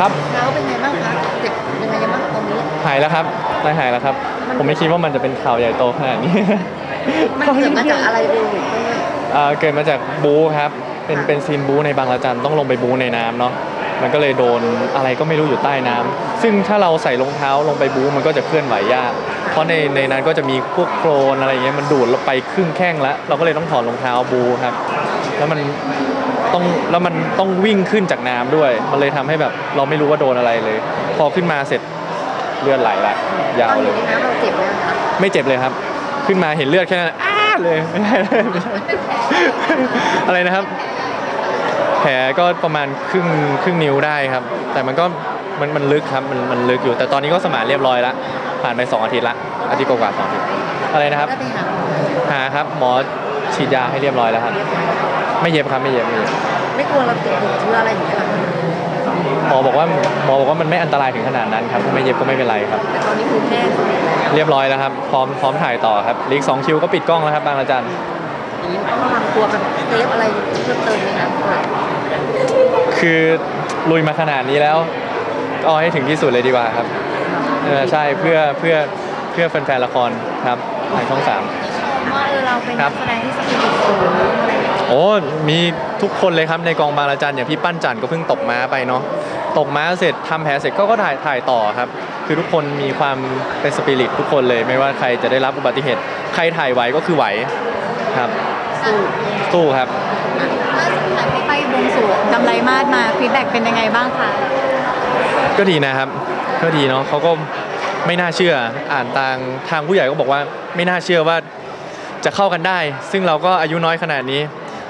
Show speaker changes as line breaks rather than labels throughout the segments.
ครับ
เท้าเป็นไงบ้างคะเจ็บยังไงบ้างตอนนี้
หายแล้วครับได้หายแล้วครับ ผมไม่คิดว่ามันจะเป็นข่าวใหญ่โตขนาดนี้
มันเกิดมาจากอะไรดูเต้ย
เอ่อเกิดมาจากบู๊ครับเป็นเป็นซีนบู๊ในบางระจันต้องลงไปบู๊ในน้ำเนาะมันก็เลยโดนอะไรก็ไม่รู้อยู่ใต้น้ำซึ่งถ้าเราใส่รองเท้าลงไปบู๊มันก็จะเคลื่อนไหวยาก เพราะในในนั้นก็จะมีพวกโคลนอะไรอย่างเงี้ยมันดูดเราไปครึ่งแข้งแล้ว เราก็เลยต้องถอดรองเท้าบู๊ครับ แล้วมันต้องแล้วมันต้องวิ่งขึ้นจากน้ำด้วย มันเลยทำให้แบบเราไม่รู้ว่าโดนอะไรเลย พอขึ้นมาเสร็จเลือดไหลละยา
ต
ว
อนอ
เล
ยู่
ย
ในน้ำเราเจ็บไหมคะ
ไม่เจ็บเลยครับ ขึ้นมาเห็นเลือดแค่นั้นอ้าเลยไม่ใช่ไม่ใช่อะไรนะครับ แผลก็ประมาณครึ่งครึ่งนิ้วได้ครับ แต่มันก็มันมันลึกครับมันมันลึกอยู่ แต่ตอนนี้ก็สมานเรียบร้อยละ ผ่านไปสองอาทิตย์ละอาทิตย์กว่าๆสองอาทิตย์อะไรนะครับ
ได้ไปหาหมอ
หาครับหมอฉีดยาให้เรียบร้อยแล้วครับ ไม่เย็บครับไม่เย็บไม่เย็บ
ไม่กลัวเราติดเชื้ออะไรอย่างเงี้ยหรอคะ
หมอบอกว่าหมอบอกว่ามันไม่อันตรายถึงขนาดนั้นครับไม่เย็บก็ไม่เป็นไรครับ
แต่ตอนนี้คือแห้งสนิทแล้ว
เรียบร้อยแล้วครับพร้อมพร้อมถ่ายต่อครับลีกสองคิวก็ปิดกล้องแล้วครับบางระจัน
อย่างนี้ต้องระวังตัวแบบเซฟอะไรเพิ่มเติมไหมคะ
คือลุยมาขนาดนี้แล้วก็เอาให้ถึงที่สุดเลยดีกว่าครับเออใช่เพื่อเพื่อเพื่อแฟนๆละครครับทางช่องสาม
ว่าเออเราเป็น
ครั
นั
บ
กแสดงที่สกิลสูงอะไรอย่างเงี้ย
โอ้มีทุกคนเลยครับในกองบางระจันอย่างพี่ปั้นจันก็เพิ่งตกม้าไปเนาะตกม้าเสร็จทำแผลเสร็จก็ก็ถ่ายถ่ายต่อครับ คือทุกคนมีความเป็นสปิริตทุกคนเลย ไม่ว่าใครจะได้รับอุบัติเหตุใครถ่ายไหวก็คือไหวครับ
สู้
สู้ครับ
ล่าสุดค่ะที่ไปบวงสรวงกำไรมาดมาฟีดแบ็กเป็นยังไงบ้างคะ
ก็ดีนะครับ ก็ดีเนาะเขาก็ไม่น่าเชื่ออ่านทางทางผู้ใหญ่ก็บอกว่าไม่น่าเชื่อว่าจะเข้ากันได้ ซึ่งเราก็อายุน้อยขนาดนี้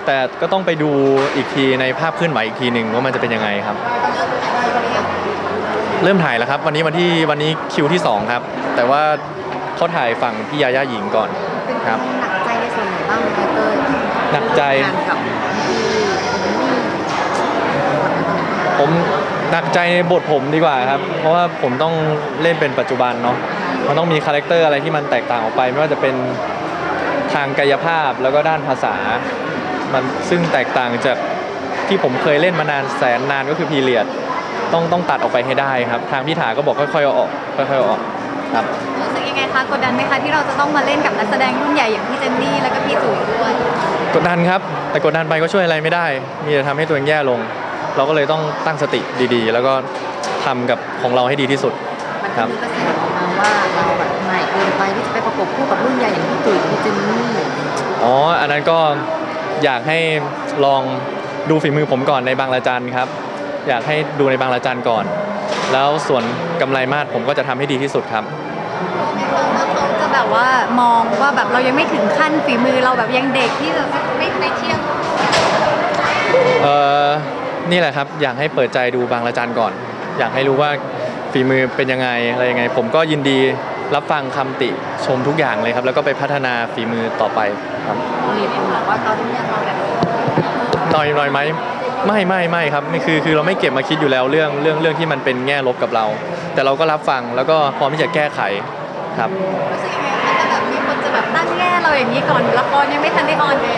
แต่ก็ต้องไปดูอีกทีในภาพเคลื่อนไหวอีกทีหนึ่งว่ามันจะเป็นยังไงครับ เริ่มถ่ายแล้วครับ วันนี้วันที่วันนี้คิวที่สองครับ แต่ว่าเขาถ่ายฝั่งพี่ยาย่าหญิงก่อน
เป็น
ครับ
หนักใจในส่วนไหนบ้างไหมคะเต้ย
หนักใจ
งานกับพี่
ผม หนักใจในบทผมดีกว่าครับ เพราะว่าผมต้องเล่นเป็นปัจจุบันเนาะมันต้องมีคาแรคเตอร์อะไรที่มันแตกต่างออกไป ไม่ว่าจะเป็นทางกายภาพแล้วก็ด้านภาษา มันซึ่งแตกต่างจากที่ผมเคยเล่นมานานแสนนานก็คือพีเรียดต้องต้องตัดออกไปให้ได้ครับ ทางพี่ถาก็บอกค่อยๆเอาออกค่อยๆเอาออกครับ
รู้สึกยังไงคะกดดันไหมคะที่เราจะต้องมาเล่นกับนักแสดงรุ่นใหญ่อย่างพี่เจนนี่แล้วก็พี่จุ๋ยด้วย
กดดันครับ แต่กดดันไปก็ช่วยอะไรไม่ได้ มีแต่ทำให้ตัวเองแย่ลง เราก็เลยต้องตั้งสติดีๆ แล้วก็ทำกับของเราให้ดีที่สุด
มัน
ครั
ก็
บ
มีกระแสออกมาว่าเราแบบใหม่เกินไปที่จะไปประกบคู่กับรุ่นใหญ่อย่างพี่ตุ๋ยพี่เจนนี่
อ๋ออันนั้นก็อยากให้ลองดูฝีมือผมก่อนในบางละจันครับ อยากให้ดูในบางละจันก่อน แล้วส่วนกำไรมาดผมก็จะทำให้ดีที่สุดครับ
ว่าเขาจะแบบว่ามองว่าแบบเรายังไม่ถึงขั้นฝีมือเราแบบยังเด็กที่จะไม่ไปเที่ยว
เอ่อ นี่แหละครับอยากให้เปิดใจดูบางละจันก่อน อยากให้รู้ว่าฝีมือเป็นยังไงอะไรยังไง ผมก็ยินดีรับฟังคำติชมทุกอย่างเลยครับ แล้วก็ไปพัฒนาฝีมือต่อไปครับ
มีคนบอกว่าตอนนี้เราแบบ
น้อยน้อยไหมไม่ไม่ไม่ครับไม่คือคือเราไม่เก็บมาคิดอยู่แล้วเรื่องเรื่องเรื่องที่มันเป็นแง่ลบกับเรา แต่เราก็รับฟังแล้วก็พร้อมที่จะแก้ไขครับ
รู้สึกยังไงคะจะแบบมีคนจะแบบตั้งแง่เราอย่างนี้ก่อนละครยังไม่ทันได้ออนเลย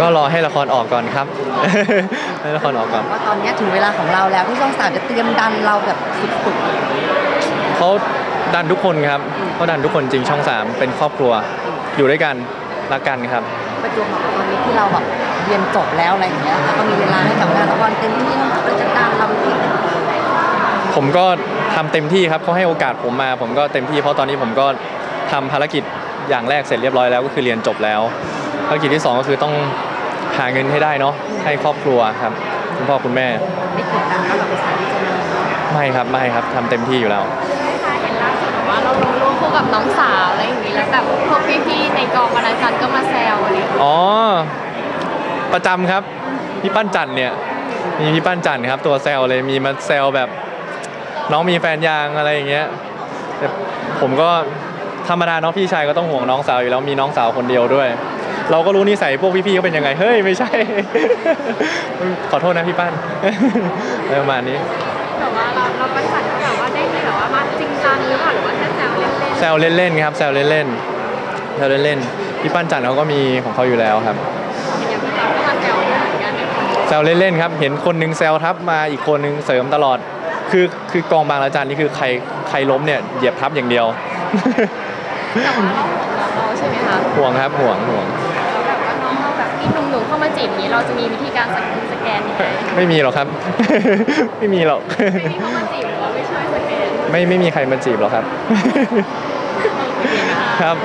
ก็รอให้ละครออกก่อนครับ ให้ละครออกก่อน
ว่าตอนนี้ถึงเวลาของเราแล้วที่ช่องสามจะเตรียมดันเราแบบสุด
เขาดันทุกคนครับเขาดันทุกคนจริงช่องสามเป็นครอบครัว อยู่ด้วยกันรักกันครับ
ๆประจวบเหมาะกับตอนนี้ที่เราแบบเรียนจบแล้วอะไรอย่างเงี้ยแล้วก็มีเวลาให้กับงานละครเต็มที่ช่องสามก็จะดันเราอีก
ผมก็ทำเต็มที่ครับเขาให้โอกาสผมมา ผมก็เต็มที่เพราะตอนนี้ผมก็ทำภารกิจอย่างแรกเสร็จเรียบร้อยแล้วก็คือเรียนจบแล้ว ภารกิจที่สองก็คือต้อง หาเงินให้ได้เนาะให้ครอบครัวครับคุณพ่อคุณแม่
ไม่กดดันแล้วแบบภาษาที่จะมาเนาะ
ไม่ครับไม่ครับทำเต็มที่อยู่แล้ว
คะเห็นล่าสุดว่าเราลงรูปคู่กับน้องสาวอะไรอย่างนี้แล้วแบบพวกพี่ๆในกองบรรณาจันทร์ก็มาแซวอะไรอย่างเงี้ย
อ๋อ ประจำครับ พี่ปั้นจันเนี่ย มีพี่ปั้นจันครับ ตัวแซลเลยมีมาแซลแบบ น้องมีแฟนยางอะไรอย่างเงี้ยแต่ผมก็ธรรมดาเนาะพี่ชายก็ต้องห่วงน้องสาวอยู่แล้วมีน้องสาวคนเดียวด้วย เราก็รู้นิสัยพวกพี่ๆเขาเป็นยังไง เฮ้ย ไม่ใช่ ขอโทษนะพี่ปั้นอะไรประมาณนี้
แบบว่าเราเราประจันแบบว่าได้มีแบบว่ามาจริงจังหรือเปล่าหรือว่าแค่แซวเล่น
แซวเล่นๆครับแซวเล่นๆแซวเล่นๆพี่ปั้นจันเขาก็มีของเขาอยู่แล้วครับ
ๆอย่างพี่จอนก็มาแซวด้วยเหมือนกัน
แซวเล่นๆครับ เห็นคนหนึงแซวทับมาอีกคนหนึงเสริมตลอด คือคือกองบางระจันนี่คือใครใครล้มเนี่ยเหยียบทับอย่างเดียว
แต่ว่าเราห่วงน้องเราใช่ไหมคะ
ห่วงครับห่วงห่วง
จีบนี้เราจะมีวิธีการสกสแกนยังไง
ไม่มีหรอกครับ ไม่มีหรอก
ไม่มีเข้ามาจีบหรือว่าไม่ช่วยสแกน
ไม่ไม่มีใครมาจีบหรอกครับ
โอเคนะคะ
ครับ